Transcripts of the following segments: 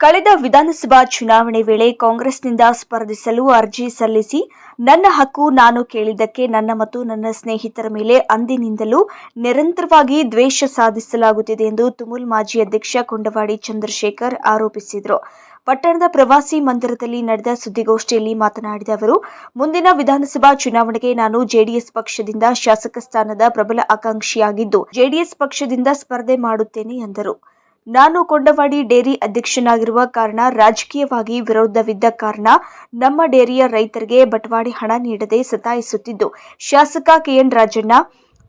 ಕಳೆದ ವಿಧಾನಸಭಾ ಚುನಾವಣೆ ವೇಳೆ ಕಾಂಗ್ರೆಸ್ನಿಂದ ಸ್ಪರ್ಧಿಸಲು ಅರ್ಜಿ ಸಲ್ಲಿಸಿ ನನ್ನ ಹಕ್ಕು ನಾನು ಕೇಳಿದ್ದಕ್ಕೆ ನನ್ನ ಮತ್ತು ನನ್ನ ಸ್ನೇಹಿತರ ಮೇಲೆ ಅಂದಿನಿಂದಲೂ ನಿರಂತರವಾಗಿ ದ್ವೇಷ ಸಾಧಿಸಲಾಗುತ್ತಿದೆ ಎಂದು ತುಮುಲ್ ಮಾಜಿ ಅಧ್ಯಕ್ಷ ಕೊಂಡವಾಡಿ ಚಂದ್ರಶೇಖರ್ ಆರೋಪಿಸಿದರು. ಪಟ್ಟಣದ ಪ್ರವಾಸಿ ಮಂದಿರದಲ್ಲಿ ನಡೆದ ಸುದ್ದಿಗೋಷ್ಠಿಯಲ್ಲಿ ಮಾತನಾಡಿದ ಅವರು, ಮುಂದಿನ ವಿಧಾನಸಭಾ ಚುನಾವಣೆಗೆ ನಾನು ಜೆಡಿಎಸ್ ಪಕ್ಷದಿಂದ ಶಾಸಕ ಸ್ಥಾನದ ಪ್ರಬಲ ಆಕಾಂಕ್ಷಿಯಾಗಿದ್ದು, ಜೆಡಿಎಸ್ ಪಕ್ಷದಿಂದ ಸ್ಪರ್ಧೆ ಮಾಡುತ್ತೇನೆ ಎಂದರು. ನಾನು ಕೊಂಡವಾಡಿ ಡೇರಿ ಅಧ್ಯಕ್ಷನಾಗಿರುವ ಕಾರಣ ರಾಜಕೀಯವಾಗಿ ವಿರೋಧವಿದ್ದ ಕಾರಣ ನಮ್ಮ ಡೇರಿಯ ರೈತರಿಗೆ ಬಟವಾಡಿ ಹಣ ನೀಡದೆ ಸತಾಯಿಸುತ್ತಿದ್ದು. ಶಾಸಕ ಕೆಎನ್ ರಾಜಣ್ಣ,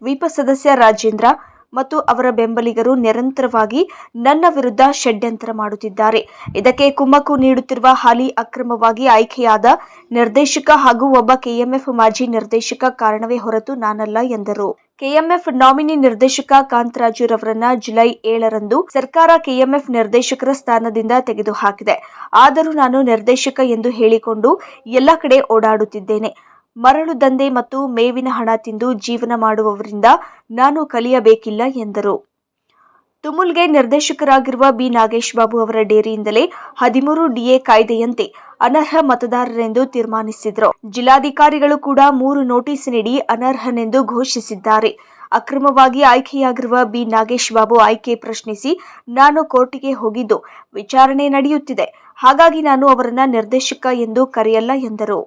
ವಿಪ ಸದಸ್ಯ ರಾಜೇಂದ್ರ ಮತ್ತು ಅವರ ಬೆಂಬಲಿಗರು ನಿರಂತರವಾಗಿ ನನ್ನ ವಿರುದ್ಧ ಷಡ್ಯಂತರ ಮಾಡುತ್ತಿದ್ದಾರೆ. ಇದಕ್ಕೆ ಕುಮ್ಮಕ್ಕು ನೀಡುತ್ತಿರುವ ಹಾಲಿ ಅಕ್ರಮವಾಗಿ ಆಯ್ಕೆಯಾದ ನಿರ್ದೇಶಕ ಹಾಗೂ ಒಬ್ಬ ಕೆಎಂಎಫ್ ಮಾಜಿ ನಿರ್ದೇಶಕ ಕಾರಣವೇ ಹೊರತು ನಾನಲ್ಲ, ಎಂದರು. ಕೆಎಂಎಫ್ ನಾಮಿನಿ ನಿರ್ದೇಶಕ ಕಾಂತರಾಜುರವರನ್ನ ಜುಲೈ ಏಳರಂದು ಸರ್ಕಾರ ಕೆಎಂಎಫ್ ನಿರ್ದೇಶಕರ ಸ್ಥಾನದಿಂದ ತೆಗೆದುಹಾಕಿದೆ. ಆದರೂ ನಾನು ನಿರ್ದೇಶಕ ಎಂದು ಹೇಳಿಕೊಂಡು ಎಲ್ಲ ಕಡೆ ಓಡಾಡುತ್ತಿದ್ದೇನೆ. ಮರಳು ದಂಧೆ ಮತ್ತು ಮೇವಿನ ಹಣ ತಿಂದು ಜೀವನ ಮಾಡುವವರಿಂದ ನಾನು ಕಲಿಯಬೇಕಿಲ್ಲ ಎಂದರು. ತುಮುಲ್ಗೆ ನಿರ್ದೇಶಕರಾಗಿರುವ ಬಿ. ನಾಗೇಶ್ ಬಾಬು ಅವರ ಡೇರಿಯಿಂದಲೇ ಹದಿಮೂರು ಡಿಎ ಕಾಯ್ದೆಯಂತೆ ಅನರ್ಹ ಮತದಾರರೆಂದು ತೀರ್ಮಾನಿಸಿದರು. ಜಿಲ್ಲಾಧಿಕಾರಿಗಳು ಕೂಡ ಮೂರು ನೋಟಿಸ್ ನೀಡಿ ಅನರ್ಹನೆಂದು ಘೋಷಿಸಿದ್ದಾರೆ. ಅಕ್ರಮವಾಗಿ ಆಯ್ಕೆಯಾಗಿರುವ ಬಿ. ನಾಗೇಶ್ ಬಾಬು ಆಯ್ಕೆ ಪ್ರಶ್ನಿಸಿ ನಾನು ಕೋರ್ಟಿಗೆ ಹೋಗಿದ್ದು ವಿಚಾರಣೆ ನಡೆಯುತ್ತಿದೆ. ಹಾಗಾಗಿ ನಾನು ಅವರನ್ನ ನಿರ್ದೇಶಕ ಎಂದು ಕರೆಯಲ್ಲ ಎಂದರು.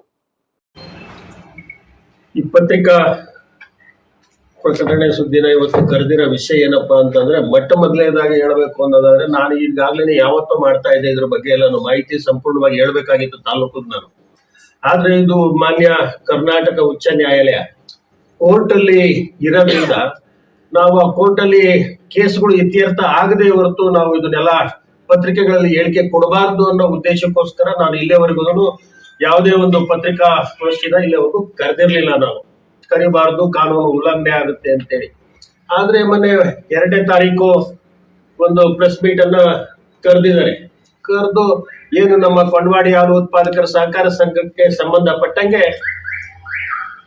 ಈ ಪತ್ರಿಕಾ ಪ್ರಕಟಣೆ ಸುದ್ದಿನ ಇವತ್ತು ಕರೆದಿರೋ ವಿಷಯ ಏನಪ್ಪಾ ಅಂತಂದ್ರೆ, ಮೊಟ್ಟ ಮೊದಲನೇದಾಗಿ ಹೇಳಬೇಕು ಅನ್ನೋದಾದ್ರೆ, ನಾನು ಈಗಾಗಲೇ ಯಾವತ್ತೂ ಮಾಡ್ತಾ ಇದ್ದೆ ಇದ್ರ ಬಗ್ಗೆ ಎಲ್ಲ ಮಾಹಿತಿ ಸಂಪೂರ್ಣವಾಗಿ ಹೇಳ್ಬೇಕಾಗಿತ್ತು ತಾಲೂಕು ನಾನು. ಆದ್ರೆ ಇದು ಮಾನ್ಯ ಕರ್ನಾಟಕ ಉಚ್ಚ ನ್ಯಾಯಾಲಯ ಕೋರ್ಟ್ ಅಲ್ಲಿ ಇರೋದ್ರಿಂದ ನಾವು ಆ ಕೋರ್ಟ್ ಅಲ್ಲಿ ಕೇಸ್ಗಳು ಇತ್ಯರ್ಥ ಆಗದೆ ಹೊರತು ನಾವು ಇದನ್ನೆಲ್ಲ ಪತ್ರಿಕೆಗಳಲ್ಲಿ ಹೇಳಿಕೆ ಕೊಡಬಾರ್ದು ಅನ್ನೋ ಉದ್ದೇಶಕ್ಕೋಸ್ಕರ ನಾನು ಇಲ್ಲಿವರೆಗೂ ಯಾವುದೇ ಒಂದು ಪತ್ರಿಕಾ ಗೋಷ್ಠಿನ ಇಲ್ಲಿವರೆಗೂ ಕರೆದಿರ್ಲಿಲ್ಲ ನಾವು. ಕರಿಬಾರ್ದು, ಕಾನೂನು ಉಲ್ಲಂಘನೆ ಆಗುತ್ತೆ ಅಂತೇಳಿ. ಆದ್ರೆ ಮೊನ್ನೆ ಎರಡನೇ ತಾರೀಕು ಒಂದು ಪ್ರೆಸ್ ಮೀಟ್ ಅನ್ನ ಕರೆದಿದ್ದಾರೆ. ಕರೆದು ಏನು ನಮ್ಮ ಕೊಂಡವಾಡಿ ಹಾಲು ಉತ್ಪಾದಕರ ಸಹಕಾರ ಸಂಘಕ್ಕೆ ಸಂಬಂಧಪಟ್ಟಂಗೆ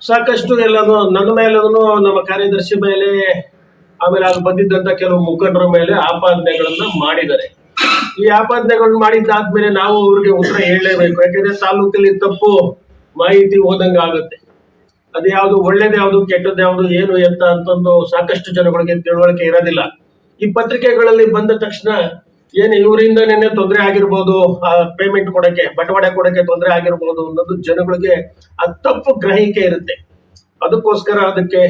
ಸಾಕಷ್ಟು ಎಲ್ಲಾನು, ನನ್ನ ಮೇಲೂ ನಮ್ಮ ಕಾರ್ಯದರ್ಶಿ ಮೇಲೆ ಆಮೇಲೆ ಅದು ಬಂದಿದ್ದಂತ ಕೆಲವು ಮುಖಂಡರ ಮೇಲೆ ಆಪಾದನೆಗಳನ್ನ ಮಾಡಿದ್ದಾರೆ. ಈ ಆಪಾದನೆಗಳನ್ನ ಮಾಡಿದ್ದಾದ್ಮೇಲೆ ನಾವು ಅವ್ರಿಗೆ ಉತ್ತರ ಹೇಳಲೇಬೇಕು. ಯಾಕಂದ್ರೆ ತಾಲೂಕಲ್ಲಿ ತಪ್ಪು ಮಾಹಿತಿ ಹೋದಂಗ ಆಗುತ್ತೆ. ಅದು ಯಾವುದು ಒಳ್ಳೇದು ಯಾವುದು ಕೆಟ್ಟದ್ದು ಯಾವುದು ಏನು ಎಂತ ಅಂತಂದು ಸಾಕಷ್ಟು ಜನಗಳಿಗೆ ತಿಳುವಳಿಕೆ ಇರೋದಿಲ್ಲ. ಈ ಪತ್ರಿಕೆಗಳಲ್ಲಿ ಬಂದ ತಕ್ಷಣ ಏನು ಇವರಿಂದ ನೆನ್ನೆ ತೊಂದರೆ ಆಗಿರ್ಬೋದು, ಆ ಪೇಮೆಂಟ್ ಕೊಡಕ್ಕೆ ಬಟವಾಡೆ ಕೊಡಕ್ಕೆ ತೊಂದರೆ ಆಗಿರ್ಬೋದು ಅನ್ನೋದು ಜನಗಳಿಗೆ ಆ ತಪ್ಪು ಗ್ರಹಿಕೆ ಇರುತ್ತೆ. ಅದಕ್ಕೋಸ್ಕರ ಅದಕ್ಕೆ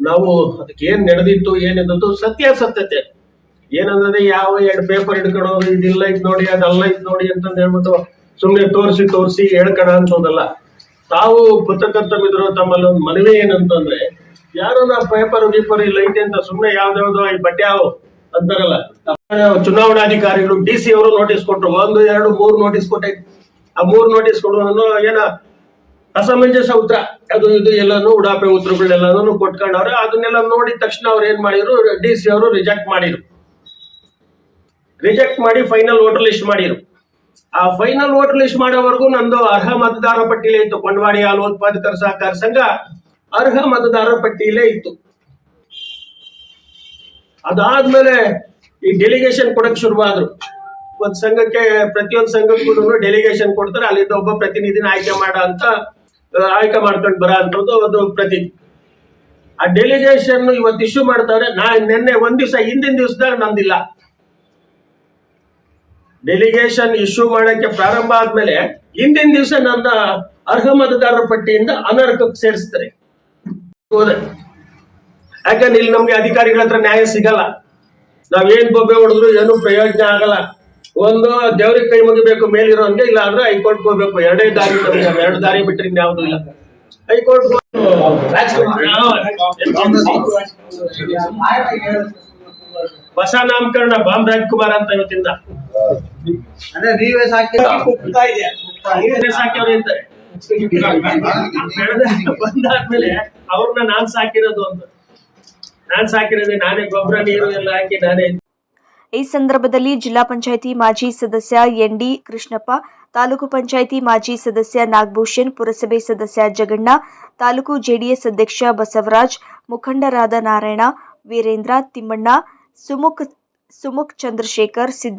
ನಾವು ಅದಕ್ಕೆ ಏನ್ ನಡೆದಿತ್ತು ಏನಿದ್ದು ಸತ್ಯಾಸತ್ಯತೆ. ಏನಂದ್ರೆ ಯಾವ ಎರಡು ಪೇಪರ್ ಹಿಡ್ಕೊಳೋದು, ಇದಿಲ್ಲ, ಇದು ನೋಡಿ, ಅದಲ್ಲ, ಇದು ನೋಡಿ ಅಂತಂದು ಹೇಳ್ಬಿಟ್ಟು ಸುಮ್ಮನೆ ತೋರಿಸಿ ತೋರಿಸಿ ಹೇಳ್ಕೊಳ ಅಂತೋದಲ್ಲ ತಾವು ಪತ್ರಕರ್ತ ಮಿತ್ರರು, ತಮ್ಮಲ್ಲಿ ಒಂದು ಮನವಿ ಏನಂತಂದ್ರೆ, ಯಾರು ನಾ ಪೇಪರ್ ಗೀಪರ್ ಇಲ್ಲ ಐತೆ ಅಂತ ಸುಮ್ಮನೆ ಯಾವ್ದಾವ್ದೋ ಈ ಬಟ್ಟೆ ಯಾವ ಅಂತಾರಲ್ಲ. ಚುನಾವಣಾಧಿಕಾರಿಗಳು ಡಿ ಸಿ ಅವರು ನೋಟಿಸ್ ಕೊಟ್ರು, ಒಂದು, ಎರಡು, ಮೂರು ನೋಟಿಸ್ ಕೊಟ್ಟೆ ಆ ಮೂರು ನೋಟಿಸ್ ಕೊಡೋದನ್ನು ಏನ ಅಸಮಂಜಸ ಉತ್ತರ. ಅದು ಇದು ಎಲ್ಲಾನು ಉಡಾಪೆ ಉತ್ತರಗಳೆಲ್ಲಾನು ಕೊಟ್ಕೊಂಡವ್ರೆ, ಅದನ್ನೆಲ್ಲ ನೋಡಿದ ತಕ್ಷಣ ಅವ್ರು ಏನ್ ಮಾಡಿದ್ರು ಡಿ ಸಿ ಅವರು ರಿಜೆಕ್ಟ್ ಮಾಡಿದ್ರು. ರಿಜೆಕ್ಟ್ ಮಾಡಿ ಫೈನಲ್ ವೋಟರ್ ಲಿಸ್ಟ್ ಮಾಡಿರು. ಆ ಫೈನಲ್ ವೋಟರ್ ಲಿಸ್ಟ್ ಮಾಡೋವರೆಗೂ ನಂದು ಅರ್ಹ ಮತದಾರ ಪಟ್ಟಿಲೇ ಇತ್ತು. ಕೊಂಡವಾಡಿ ಹಾಲು ಉತ್ಪಾದಕರ ಸಹಕಾರ ಸಂಘ ಅರ್ಹ ಮತದಾರರ ಪಟ್ಟಿಯಲ್ಲೇ ಇತ್ತು. ಅದಾದ್ಮೇಲೆ ಈ ಡೆಲಿಗೇಷನ್ ಕೊಡಕ್ ಶುರುವಾದ್ರು. ಒಂದ್ ಸಂಘಕ್ಕೆ ಪ್ರತಿಯೊಂದು ಸಂಘಕ್ಕೂ ಡೆಲಿಗೇಷನ್ ಕೊಡ್ತಾರೆ. ಅಲ್ಲಿಂದ ಒಬ್ಬ ಪ್ರತಿನಿಧಿನ ಆಯ್ಕೆ ಮಾಡ ಅಂತ ಆಯ್ಕೆ ಮಾಡ್ಕೊಂಡು ಬರ ಅಂತದ್ದು ಒಂದು ಪ್ರತಿ ಆ ಡೆಲಿಗೇಷನ್ ಇವತ್ತು ಇಶ್ಯೂ ಮಾಡ್ತಾರೆ. ನಾ ನಿನ್ನೆ ಒಂದ್ ದಿವಸ ಹಿಂದಿನ ದಿವಸದಾಗ ನಂದಿಲ್ಲ. ಡೆಲಿಗೇಷನ್ ಇಶ್ಯೂ ಮಾಡಕ್ಕೆ ಪ್ರಾರಂಭ ಆದ್ಮೇಲೆ ಹಿಂದಿನ ದಿವಸ ನನ್ನ ಅರ್ಹ ಮತದಾರರ ಪಟ್ಟಿಯಿಂದ ಅನರ್ಹಕ್ಕೆ ಸೇರಿಸ್ತಾರೆ. ಯಾಕಂದ್ರೆ ಇಲ್ಲಿ ನಮ್ಗೆ ಅಧಿಕಾರಿಗಳ ಹತ್ರ ನ್ಯಾಯ ಸಿಗಲ್ಲ. ನಾವೇನ್ ಬೊಬ್ಬೆ ಹೊಡೆದ್ರು ಏನು ಪ್ರಯೋಜನ ಆಗಲ್ಲ. ಒಂದು ದೇವ್ರಿಗೆ ಕೈ ಮುಗಿಬೇಕು ಮೇಲಿರೋನ್ಗೆ ಇಲ್ಲ ಅಂದ್ರೆ ಹೈಕೋರ್ಟ್ ಹೋಗ್ಬೇಕು. ಎರಡೇ ದಾರಿ ಎರಡು ದಾರಿ ಬಿಟ್ಟರೆ ಇನ್ಯಾವುದೂ ಇಲ್ಲ. ಹೈಕೋರ್ಟ್ ಹೊಸ ನಾಮಕರಣ ಬಾಮ್ ರಾಜ್ಕುಮಾರ್ ಅಂತ ಇವತ್ತಿಂದ. ಅಂದ್ರೆ ನೀವೇ ಸಾಕಿ ಹೋಗ್ತಾ ಇದೆ ಇವರೇ ಸಾಕಿವ್ರು ಅಂತಾರೆ ಬೆಳೆದ ಬಂದಾದ್ಮೇಲೆ ಅವ್ರನ್ನ ನಾನ್ ಸಾಕಿರೋದು ಅಂತ. ನಾನ್ ಸಾಕಿರೋದೆ ನಾನೇ ಗೊಬ್ಬರ ನೀರು ಎಲ್ಲ ಹಾಕಿ ನಾನೇ ಈ ಸಂದರ್ಭದಲ್ಲಿ ಜಿಲ್ಲಾ ಪಂಚಾಯಿತಿ ಮಾಜಿ ಸದಸ್ಯ ಎನ್ಡಿ ಕೃಷ್ಣಪ್ಪ ತಾಲೂಕು ಪಂಚಾಯಿತಿ ಮಾಜಿ ಸದಸ್ಯ ನಾಗಭೂಷಣ್ ಪುರಸಭೆ ಸದಸ್ಯ ಜಗಣ್ಣ ತಾಲೂಕು ಜೆಡಿಎಸ್ ಅಧ್ಯಕ್ಷ ಬಸವರಾಜ್ ಮುಖಂಡರಾದ ನಾರಾಯಣ ವೀರೇಂದ್ರ ತಿಮ್ಮಣ್ಣ ಸುಮುಖ್ ಸುಮುಖ್ ಚಂದ್ರಶೇಖರ್ ಸಿದ್ದ